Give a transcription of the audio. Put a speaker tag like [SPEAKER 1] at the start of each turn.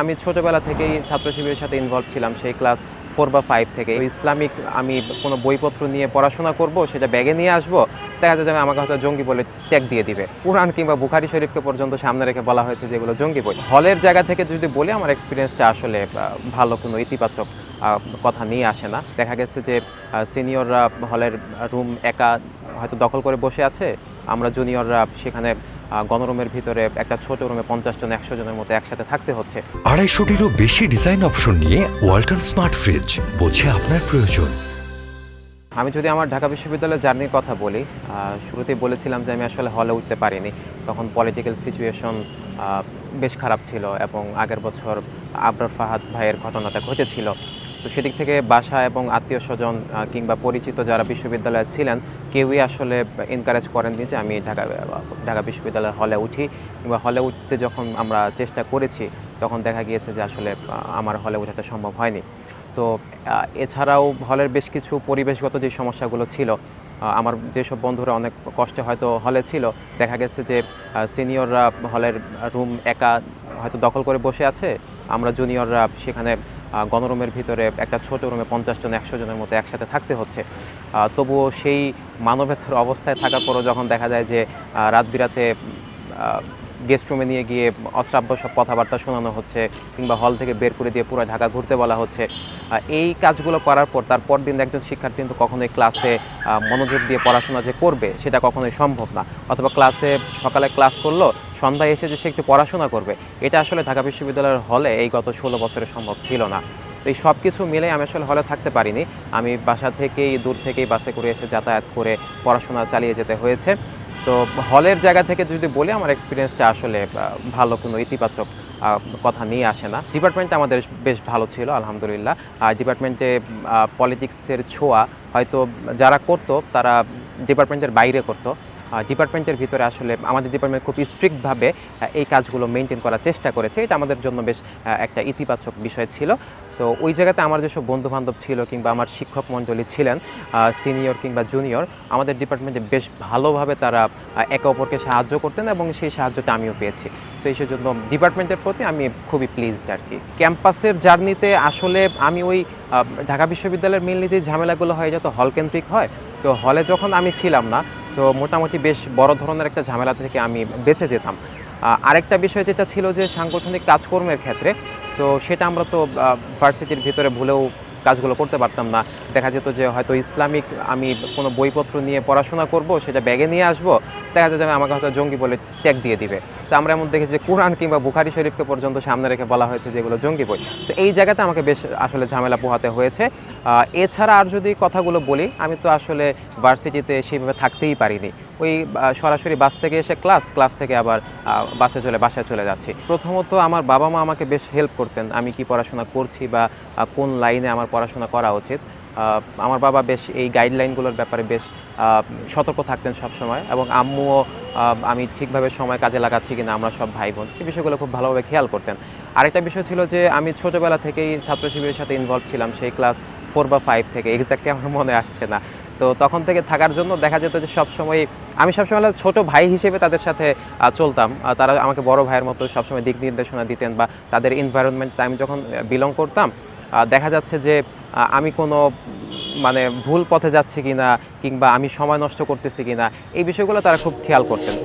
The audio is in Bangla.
[SPEAKER 1] আমি ছোটোবেলা থেকেই ছাত্র শিবিরের সাথে ইনভলভ ছিলাম, সেই ক্লাস ফোর বা ফাইভ থেকে। ইসলামিক আমি কোনো বইপত্র নিয়ে পড়াশোনা করব, সেটা ব্যাগে নিয়ে আসব, দেখা যায় যে আমাকে হয়তো জঙ্গি বলে ট্যাগ দিয়ে দিবে। কোরআন কিংবা বুখারি শরীফকে পর্যন্ত সামনে রেখে বলা হয়েছে যেগুলো জঙ্গি বই। হলের জায়গা থেকে যদি বলি, আমার এক্সপিরিয়েন্সটা আসলে ভালো, কোনো ইতিবাচক কথা নিয়ে আসে না। দেখা গেছে যে সিনিয়ররা হলের রুম একা হয়তো দখল করে বসে আছে, আমরা জুনিয়ররা সেখানে গণরুমের ভিতরে একটা ছোট রুমে পঞ্চাশ জন একশো জনের মতো একসাথে থাকতে হচ্ছে।
[SPEAKER 2] আড়াইশোটিরও বেশি ডিজাইন অপশন নিয়ে ওয়ালটন স্মার্ট ফ্রিজ বোঝে আপনার প্রয়োজন।
[SPEAKER 1] আমি যদি আমার ঢাকা বিশ্ববিদ্যালয়ের জার্নির কথা বলি শুরুতেই বলেছিলাম যে আমি আসলে হলে উঠতে পারিনি। তখন পলিটিক্যাল সিচুয়েশন বেশ খারাপ ছিল এবং আগের বছর আবরার ফাহাদ ভাইয়ের ঘটনাটা ঘটেছিল। তো সেদিক থেকে বাসা এবং আত্মীয় স্বজন কিংবা পরিচিত যারা বিশ্ববিদ্যালয়ে ছিলেন, কেউই আসলে এনকারেজ করেননি যে আমি ঢাকা ঢাকা বিশ্ববিদ্যালয়ের হলে উঠি, কিংবা হলে উঠতে যখন আমরা চেষ্টা করেছি, তখন দেখা গিয়েছে যে আসলে আমার হলে উঠাতে সম্ভব হয়নি। তো এছাড়াও হলের বেশ কিছু পরিবেশগত যে সমস্যাগুলো ছিল আমার যেসব বন্ধুরা অনেক কষ্টে হয়তো হলে ছিল, দেখা গেছে যে সিনিয়ররা হলের রুম একা হয়তো দখল করে বসে আছে আমরা জুনিয়ররা সেখানে গণরুমের ভিতরে একটা ছোট রুমে পঞ্চাশ জন, একশো জনের মতো একসাথে থাকতে হচ্ছে। তবুও সেই মানবেতর অবস্থায় থাকার পরও যখন দেখা যায় যে রাত বিরাতে গেস্ট রুমে নিয়ে গিয়ে অশ্রাব্য সব কথাবার্তা শোনানো হচ্ছে কিংবা হল থেকে বের করে দিয়ে পুরো ঢাকা ঘুরতে বলা হচ্ছে। এই কাজগুলো করার পর তার পরদিন একজন শিক্ষার্থী কিন্তু কখনোই ক্লাসে মনোযোগ দিয়ে পড়াশোনা যে করবে, সেটা কখনোই সম্ভব না। অথবা ক্লাসে সকালে ক্লাস করল, সন্ধ্যায় এসে যে সে একটু পড়াশোনা করবে, এটা আসলে ঢাকা বিশ্ববিদ্যালয়ের হলে এই গত ষোলো বছরে সম্ভব ছিল না। এই সব কিছু মিলে আমি আসলে হলে থাকতে পারিনি। আমি বাসা থেকেই, দূর থেকেই বাসে করে এসে যাতায়াত করে পড়াশোনা চালিয়ে যেতে হয়েছে। তো হলের জায়গা থেকে যদি বলি, আমার এক্সপিরিয়েন্সটা আসলে ভালো, কোনো ইতিবাচক কথা নিয়ে আসে না। ডিপার্টমেন্টটা আমাদের বেশ ভালো ছিল, আলহামদুলিল্লাহ। আর ডিপার্টমেন্টে পলিটিক্সের ছোঁয়া হয়তো যারা করতো, তারা ডিপার্টমেন্টের বাইরে করতো। ডিপার্টমেন্টের ভিতরে আসলে আমাদের ডিপার্টমেন্ট খুব স্ট্রিক্টভাবে এই কাজগুলো মেনটেন করার চেষ্টা করেছে। এটা আমাদের জন্য বেশ একটা ইতিবাচক বিষয় ছিল। সো ওই জায়গাতে আমার যেসব বন্ধু বান্ধব ছিল কিংবা আমার শিক্ষক মণ্ডলী ছিলেন সিনিয়র কিংবা জুনিয়র আমাদের ডিপার্টমেন্টে বেশ ভালোভাবে তারা একে অপরকে সাহায্য করতেন এবং সেই সাহায্যটা আমিও পেয়েছি। সো এই জন্য ডিপার্টমেন্টের প্রতি আমি খুবই প্লিজড আর কি। ক্যাম্পাসের জার্নিতে আসলে আমি ওই ঢাকা বিশ্ববিদ্যালয়ের মেনলি যে ঝামেলাগুলো হয় যত হলকেন্দ্রিক হয়। সো হলে যখন আমি ছিলাম না সো মোটামুটি বেশ বড় ধরনের একটা ঝামেলা থেকে আমি বেঁচে যেতাম। আরেকটা বিষয় যেটা ছিল যে সাংগঠনিক কাজকর্মের ক্ষেত্রে সো সেটা আমরা তো ভার্সিটির ভিতরে ভুলেও কাজগুলো করতে পারতাম না। দেখা যেত যে হয়তো ইসলামিক আমি কোনো বইপত্র নিয়ে পড়াশোনা করব, সেটা ব্যাগে নিয়ে আসব, দেখা যায় যে আমাকে হয়তো জঙ্গি বলে ট্যাগ দিয়ে দিবে। তো আমরা এমন দেখেছি যে কোরআন কিংবা বুখারি শরীফকে পর্যন্ত সামনে রেখে বলা হয়েছে যেগুলো জঙ্গি বই। তো এই জায়গাতে আমাকে বেশ আসলে ঝামেলা পোহাতে হয়েছে। এছাড়া আর যদি কথাগুলো বলি, আমি তো আসলে ভার্সিটিতে সেইভাবে থাকতেই পারিনি। ওই সরাসরি বাস থেকে এসে ক্লাস ক্লাস থেকে আবার বাসে চলে, বাসায় চলে যাচ্ছি। প্রথমত আমার বাবা মা আমাকে বেশ হেল্প করতেন, আমি কি পড়াশোনা করছি বা কোন লাইনে আমার পড়াশোনা করা উচিত। আমার বাবা বেশ এই গাইডলাইনগুলোর ব্যাপারে বেশ সতর্ক থাকতেন সব সময় এবং আম্মুও আমি ঠিকভাবে সময় কাজে লাগাচ্ছি কিনা আমরা সব ভাই বোন এই বিষয়গুলো খুব ভালোভাবে খেয়াল করতেন। আরেকটা বিষয় ছিল যে, আমি ছোটোবেলা থেকেই ছাত্র শিবিরের সাথে ইনভলভ ছিলাম, সেই ক্লাস ফোর বা ফাইভ থেকে এক্স্যাক্টলি আমার মনে আসছে না। তো তখন থেকে থাকার জন্য দেখা যেত যে সবসময় আমি সবসময় ছোট ভাই হিসেবে তাদের সাথে চলতাম। তারা আমাকে বড় ভাইয়ের মতো সবসময় দিক নির্দেশনা দিতেন বা তাদের এনভায়রনমেন্ট আমি যখন বিলং করতাম দেখা যাচ্ছে যে আমি কোনো মানে ভুল পথে যাচ্ছি কিনা কিংবা আমি সময় নষ্ট করতেছি কিনা, এই বিষয়গুলো তারা খুব খেয়াল করতেন।